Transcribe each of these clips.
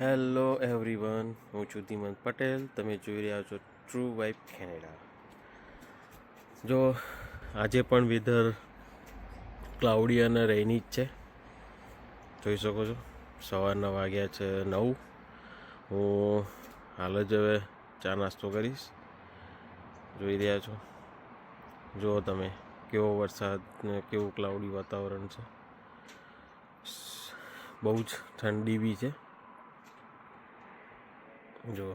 Hello everyone હું છું ધીમંત પટેલ. તમે જોઈ રહ્યા છો ટ્રુ વાઇફ કેનેડા જો, આજે પણ વેધર ક્લાઉડી અને રેની જ છે. જોઈ શકો છો. સવારના વાગ્યા છે નવ. હું હાલ જ હવે ચા નાસ્તો કરીશ. જોઈ રહ્યા છો. જુઓ તમે, કેવો વરસાદ ને કેવું ક્લાઉડી વાતાવરણ છે. બહુ જ ઠંડી બી છે. જો.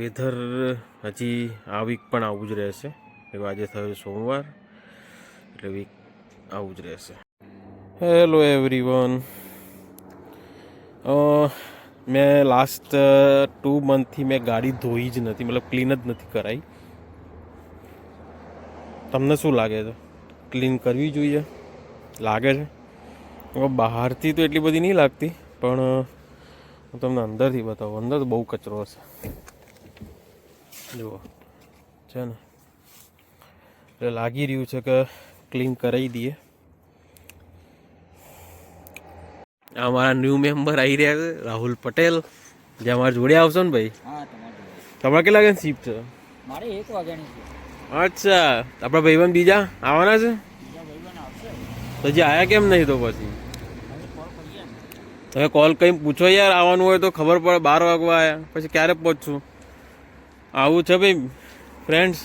વેધર હજી આ વીક પણ આવું જ રહેશે. એવું આજે થયો સોમવાર, એટલે વીક આવું જ રહેશે. હેલો એવરીવન મેં લાસ્ટ ટુ મંથથી મેં ગાડી ધોઈ જ નથી, મતલબ ક્લીન જ નથી કરાઈ. તમને શું લાગે છે? ક્લીન કરવી જોઈએ? લાગે છે? બહારથી તો એટલી બધી નહીં લાગતી, પણ હું તમને અંદરથી બતાવું અંદર બહુ કચરો હશે. જુઓ છે ને? એટલે લાગી રહ્યું છે કે ક્લીન કરાવી દઈએ. અમારા મારા ન્યૂ મેમ્બર આવી રહ્યા છે રાહુલ પટેલ. જે અમારા જોડે આવશો ને ભાઈ? તમારે કેટલા વાગે શિફ્ટ છે? મારે એક વાગ્યાની અચ્છા આપણા ભાઈબંધ બીજા આવવાના છે? તો જે આયા કેમ નહીં તો પછી? તમે કોલ કંઈ પૂછો યાર આવવાનું હોય તો ખબર પડે બાર વાગવા આવ્યા પછી ક્યારે પહોંચશું? આવું છે ભાઈ ફ્રેન્ડ્સ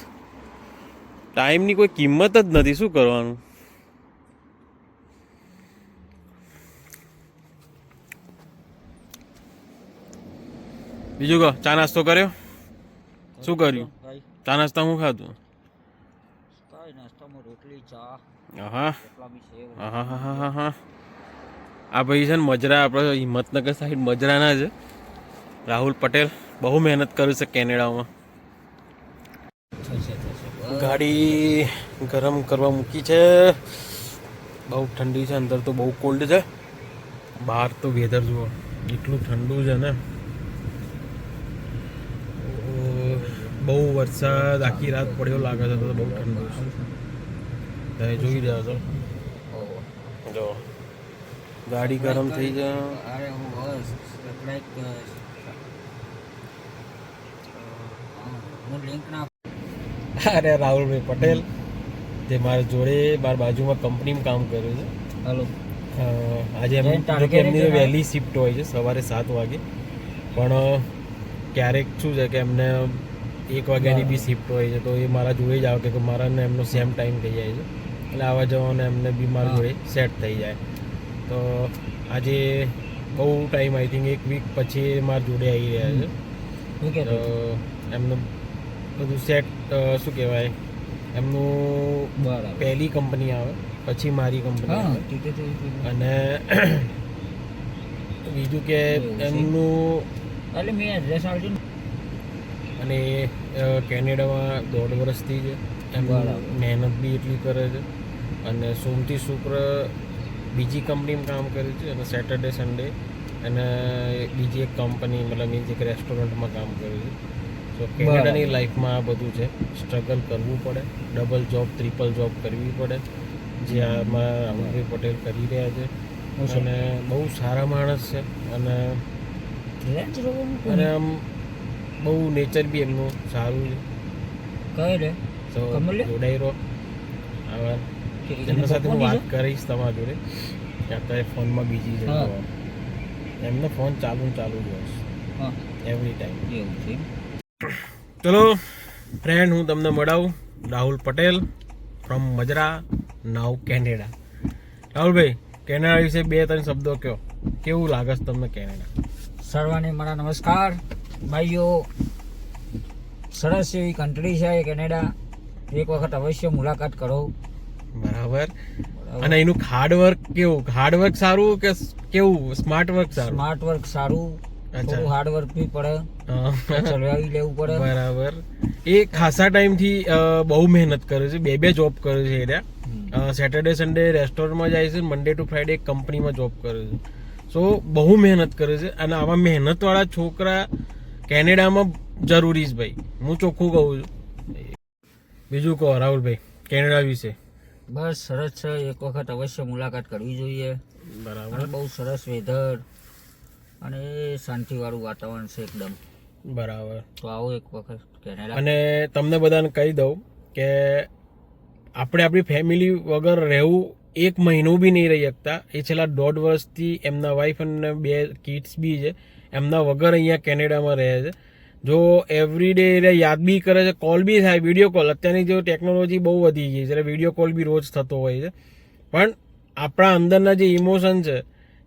ટાઈમની કોઈ કિંમત જ નથી શું કરવાનું? બીજું કહો ચા નાસ્તો કર્યો? શું કર્યું? ચા નાસ્તા હું ખાધું? નાસ્તામાં રોટલી ચા. હા હા હા હા હા. આ ભાઈ છે ને મજરા આપણે હિંમતનગર સાઈડ મજરાના છે. રાહુલ પટેલ બહુ મહેનત કર્યું છે કેનેડામાં. ગાડી ગરમ કરવા મૂકી છે. બહુ ઠંડી છે, અંદર તો બહુ કોલ્ડ છે. બહાર તો વેધર જુઓ, એટલું ઠંડુ છે ને. બહુ વરસાદ, આખી રાત પડ્યો લાગે છે, તો બહુ ઠંડુ છે. જોઈ રહ્યા છો. જો. ગાડી ગરમ થઈ જાય. અરે હું બસ લાઈક હું લિંક ના અરે રાહુલભાઈ પટેલ તે મારા જોડે મારા બાજુમાં કંપનીમાં કામ કર્યું છે. હાલો આજે એમ જો કે એમની વહેલી શિફ્ટ હોય છે સવારે સાત વાગે. પણ ક્યારેક શું છે કે એમને એક વાગ્યાની બી શિફ્ટ હોય છે તો એ મારા જોડે જ આવે કે મારા ને એમનો સેમ ટાઈમ થઈ જાય છે. એટલે આવવા જવાનો એમને બી મારા જોડે સેટ થઈ જાય. તો આજે બહુ ટાઈમ આઈ થિંક એક વીક પછી મારા જોડે આવી રહ્યા છે. તો એમનું બધું સેટ શું કહેવાય? એમનું પહેલી કંપની આવે પછી મારી કંપની. અને બીજું કે એમનું એટલે મેં એડ્રેસ અને કેનેડામાં દોઢ વર્ષથી છે. એમ. મહેનત બી એટલી કરે છે. અને સોમથી શુક્ર બીજી કંપનીમાં કામ કર્યું છે અને સેટરડે સન્ડે અને બીજી એક કંપની મતલબ મીન્સ એક રેસ્ટોરન્ટમાં કામ કર્યું છે. તો કેનેડાની લાઈફમાં આ બધું છે. સ્ટ્રગલ કરવું પડે. ડબલ જોબ ટ્રિપલ જોબ કરવી પડે. જે આમાં રાહુલભાઈ પટેલ કરી રહ્યા છે. અને બહુ સારા માણસ છે. અને? અને આમ બહુ નેચર બી એમનું સારું છે. કઈ રે? તો? જોડાઈ રહો હવે એમના સાથે હું વાત કરીશ તમારા જોડે. કે અત્યારે ફોનમાં બીજી છે એમનો ફોન ચાલુ ચાલુ જ હોય એવરી ટાઈમ એવું છે. ચલો ફ્રેન્ડ હું તમને મળાવું. Rahul Patel from Majra now Canada. Rahulbhai Canada વિશે બે ત્રણ શબ્દો કહો કેવું લાગે છે તમને કેનેડા? સર્વાને મારા નમસ્કાર. ભાઈઓ સરસ એવી કન્ટ્રી છે કેનેડા. એક વખત અવશ્ય મુલાકાત કરો. બરાબર. અને એનું હાર્ડ વર્ક કેવું? હાર્ડ વર્ક સારું કે કેવું? સ્માર્ટ વર્ક સારું? સ્માર્ટ વર્ક સારું. થોડું હાર્ડ વર્ક બી પડે. ચલાવી લેવું પડે. બરાબર. એ ખાસા ટાઈમથી બહુ મહેનત કરે છે. બે બે જોબ કરે છે એ હમ. સેટરડે સન્ડે રેસ્ટોરન્ટમાં જાય છે મંડે ટુ ફ્રાઈડે કંપનીમાં જોબ કરે છે. સો બહુ મહેનત કરે છે. અને આવા મહેનતવાળા છોકરા કેનેડામાં જરૂરી છે ભાઈ. હું ચોખ્ખું કહું છું. બીજું કહો રાહુલભાઈ કેનેડા વિશે. બસ સરસ છે. એક વખત અવશ્ય મુલાકાત કરવી જોઈએ. બરાબર. બહુ સરસ વેધર અને શાંતિવાળું વાતાવરણ છે એકદમ. બરાબર. તો આવો એક વખત કેનેડા. અને તમને બધાને કહી દઉં કે આપણે આપણી ફેમિલી વગર રહેવું એક મહિનો બી નહીં રહી શકતા. એ છેલ્લા દોઢ વર્ષથી એમના વાઈફ અને બે કિડ્સ બી છે. એમના વગર અહીંયા કેનેડામાં રહે છે. જો એવરી ડે એ યાદ બી કરે છે કોલ બી થાય વીડિયો કોલ અત્યારની જો ટેકનોલોજી બહુ વધી ગઈ છે, એટલે વીડિયો કોલ બી રોજ થતો હોય છે. પણ આપણા અંદરના જે ઇમોશન છે,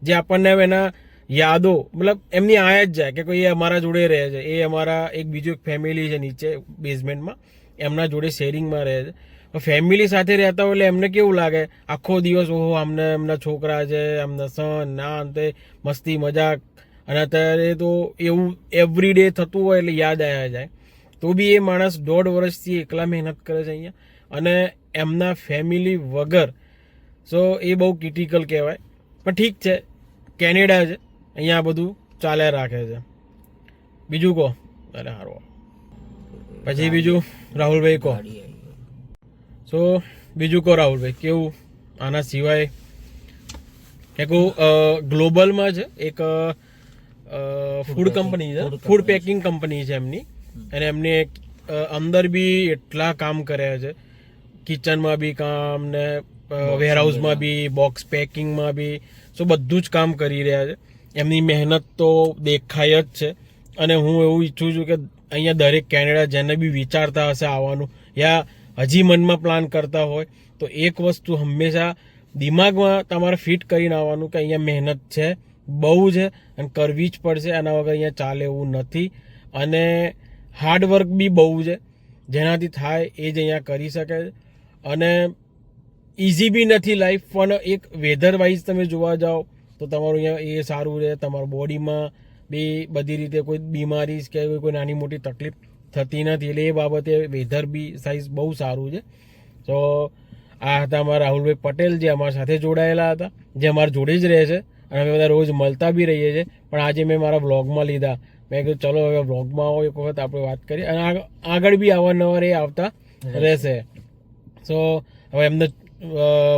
જે આપણને એના યાદો, મતલબ એમની આયા જ જાય કે કોઈ એ અમારા જોડે રહે છે, એ અમારા એક બીજું એક ફેમિલી છે નીચે બેઝમેન્ટમાં એમના જોડે શેરિંગમાં રહે છે. ફેમિલી સાથે રહેતા હોય એટલે એમને કેવું લાગે? આખો દિવસ, ઓહો અમને એમના છોકરા છે, એમના સન ના અંતે મસ્તી, મજાક અને અત્યારે તો એવું એવરી ડે થતું હોય એટલે યાદ આવ્યા જાય. તો બી એ માણસ દોઢ વર્ષથી એકલા મહેનત કરે છે અહીંયા. અને એમના ફેમિલી વગર સો એ બહુ ક્રિટિકલ કહેવાય. પણ ઠીક છે, કેનેડા છે, અહીંયા બધું ચાલ્યા રાખે છે. બીજું કહો. અરે સારું પછી બીજું રાહુલભાઈ કહો. સો બીજું કહો રાહુલભાઈ, કેવું? આના સિવાય એક ગ્લોબલમાં છે, એક ફૂડ કંપની છે. ફૂડ પેકિંગ કંપની છે એમની. અને એમને અંદર બી એટલા કામ કર્યા છે. કિચનમાં બી કામ ને વેરહાઉસમાં બી બોક્સ પેકિંગમાં બી. સો બધું જ કામ કરી રહ્યા છે. એમની મહેનત તો દેખાય જ છે. અને હું એવું ઈચ્છું છું કે અહીંયા દરેક કેનેડા જેને બી વિચારતા હશે આવવાનું યા હજી મનમાં પ્લાન કરતા હોય તો એક વસ્તુ હંમેશા દિમાગમાં તમારે ફિટ કરીને આવવાનું કે અહીંયા મહેનત છે. બહુ છે અને કરવી જ પડશે. આના વગર અહીંયા ચાલે એવું નથી. અને હાર્ડવર્ક બી બહુ છે. જેનાથી થાય એ જ અહીંયા કરી શકે છે. અને ઇઝી બી નથી લાઈફ પણ એક વેધર વાઇઝ તમે જોવા જાઓ, તો તમારું અહીંયા એ સારું રહે. તમારા બોડીમાં બી બધી રીતે કોઈ બીમારી કે કોઈ નાની મોટી તકલીફ થતી નથી. એટલે એ બાબતે વેધર બી સાઇઝ બહુ સારું છે. તો આ હતા અમારા રાહુલભાઈ પટેલ જે અમારા સાથે જોડાયેલા હતા. જે અમારા જોડે જ રહે છે. અને અમે બધા રોજ મળતા બી રહીએ છીએ. પણ આજે મેં મારા વ્લોગમાં લીધા. મેં કીધું ચલો હવે વ્લોગમાં આવો એક વખત આપણે વાત કરીએ. અને આગ- આગળ બી અવારનવાર એ આવતા રહેશે. સો હવે એમને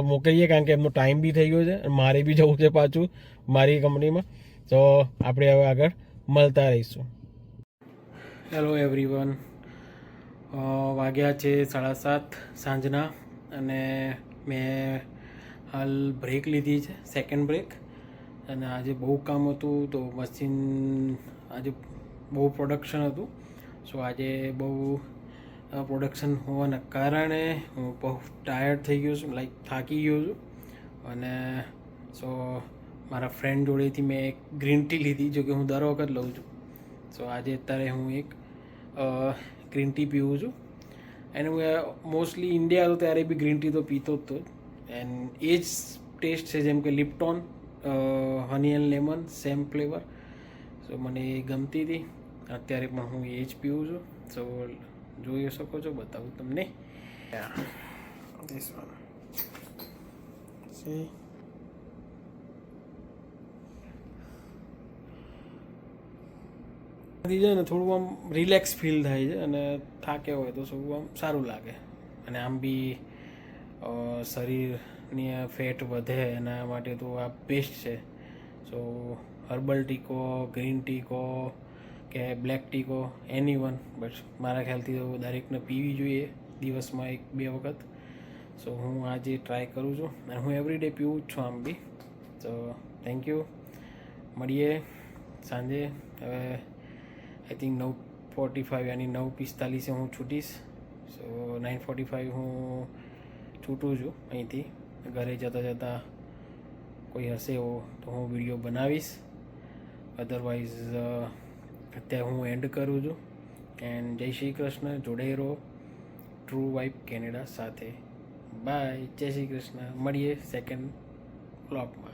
મોકલીએ કારણ કે એમનો ટાઈમ બી થઈ ગયો છે અને મારે બી જવું છે પાછું મારી કંપનીમાં. તો આપણે હવે આગળ મળતા રહીશું. હેલો એવરીવન વાગ્યા છે સાડા સાત સાંજના અને મેં હાલ બ્રેક લીધી છે સેકન્ડ બ્રેક અને આજે બહુ કામ હતું તો મશીન આજે બહુ પ્રોડક્શન હતું. સો આજે બહુ પ્રોડક્શન હોવાના કારણે હું બહુ ટાયર્ડ થઈ ગયો છું લાઈક થાકી ગયો છું. અને સો મારા ફ્રેન્ડ જોડેથી મેં એક ગ્રીન ટી લીધી જો કે હું દર વખત લઉં છું. સો આજે અત્યારે હું એક ગ્રીન ટી પીવું છું. એન્ડ હું મોસ્ટલી ઇન્ડિયા હતો ત્યારે બી ગ્રીન ટી તો પીતો જ હતો એન્ડ એ જ ટેસ્ટ છે જેમ કે Lipton honey and lemon same flavour so મને એ ગમતી હતી. અત્યારે પણ હું એ જ પીવું છું. સો જોઈ શકો છો બતાવું તમને. છે ને થોડું આમ રિલેક્સ ફીલ થાય છે અને થાક્યા હોય તો થોડું આમ સારું લાગે. અને આમ બી અ, આ ફેટ વધે એના માટે તો આ બેસ્ટ છે. સો હર્બલ ટીકો ગ્રીન ટીકો કે બ્લેક ટીકો એની વન બટ મારા ખ્યાલથી તો દરેકને પીવી જોઈએ દિવસમાં એક બે વખત. સો હું આજે ટ્રાય કરું છું અને હું એવરી ડે પીવું જ છું આમ બી. તો થેન્ક યુ મળીએ સાંજે. હવે આઈ થિંક નવ ફોર્ટી ફાઇવ યાની નવ પિસ્તાલીસે હું છૂટીશ. સો નાઇન ફોર્ટી ફાઇવ હું છૂટું છું અહીંથી. ઘરે જતાં જતાં કોઈ હશે એવો, તો હું વીડિયો બનાવીશ. અધરવાઇઝ અત્યારે હું એન્ડ કરું છું. એન્ડ જય શ્રી કૃષ્ણ, જોડે રહો. ટ્રુ વાઇફ કેનેડા સાથે. બાય જય શ્રી કૃષ્ણ. મળીએ સેકન્ડ બ્લોગમાં